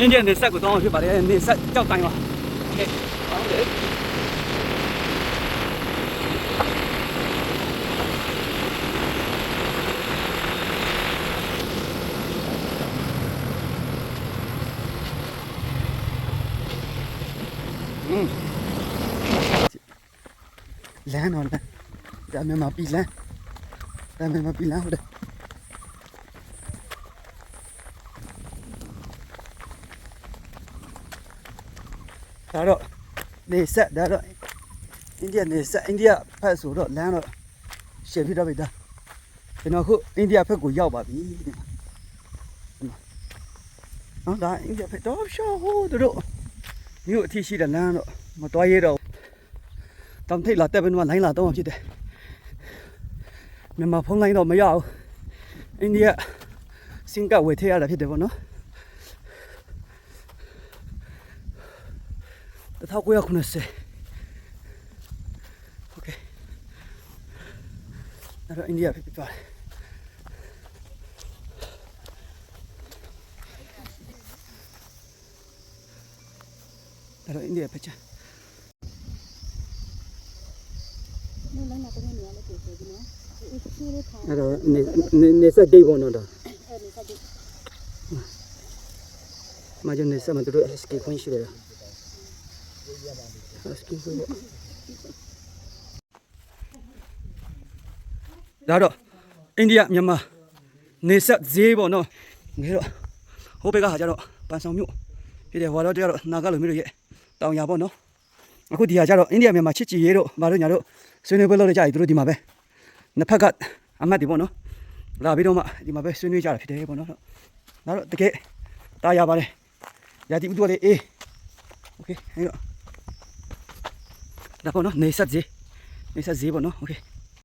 nhân viên thì xe của tôi thì bảo đây nên xe trong tay mà ok đó để lan rồi lan ra mẹ mà bị lan ra mẹ mà bị lan rồi ဒါမှမပြီလမ်းဒါမှမပြီလမ်းဟုတ်တယ်ဒါတော့နေဆက်ဒါတော့အိန္ဒိယနေဆက်အိန္ဒိယဖက်ဆိုတော့လမ်းတော့ရှယ်ပြတော့ပြီဒါကျွန်တော်ခုအိန္ဒိယဖက်ကိုရောက်ပါပြီဒီမှာဒီမှာနော်ဒါအိန္ဒိယဖက်တော့ရှောဟိုးတို့မြို့အထိရှိတဲ့လမ်းတော့မတော်ရတော့တမ်ထိတ်လာတက်ဘယ်မှာလိုင်းလာတော့ဖြစ်တယ်မြန်မာဖုန်းလိုင်းတော့မရဘူးအိန္ဒိယစင်ကဝယ်ထည့်ရတာဖြစ်တယ်ပေါ့နော် 1990 Okay အဲ့တော့အိန္ဒိယဖြစ်သွားတယ်အဲ့တော့အိန္ဒိယဖက်ချာနော်လမ်းမှာတကယ်နေရာလေးကိုပြောပြနော်အဲ့တော့နေနေဆက်ဂိတ်ပေါ်တော့တာအဲ့နေဆက်ဂိတ်မကျွန်နေဆက်မှာတို့ SK ခွင့်ရှိတယ်လား ဒါတော့အိန္ဒိယမြန်မာနေဆက်ဈေးပေါ့နော်ငယ်တော့ဟိုဘက်ကဟာကြတော့ပန်ဆောင်မြို့ဖြစ်တယ်ဟောတော့တရားတော့နာကလိုမျိုးရဲ့တောင်ရပေါ့နော်အခုဒီဟာကြတော့အိန္ဒိယမြန်မာချစ်ကြည်ရေးတို့ဘာလို့ညာတို့ဆွေးနွေးပွဲလုပ်နေကြပြီသူတို့ဒီမှာပဲနှစ်ဖက်ကအမတ်တွေပေါ့နော်လာပြီးတော့မှဒီမှာပဲဆွေးနွေးကြတာဖြစ်တယ်ပေါ့နော်ဒါတော့တကယ်တာရပါတယ်ရာတီဥတူလေးအေးโอเคအဲ့တော့ ဒါပေါ့နော်နေဆက်ဈေးနေဆက်ဈေးပေါ့နော်โอเค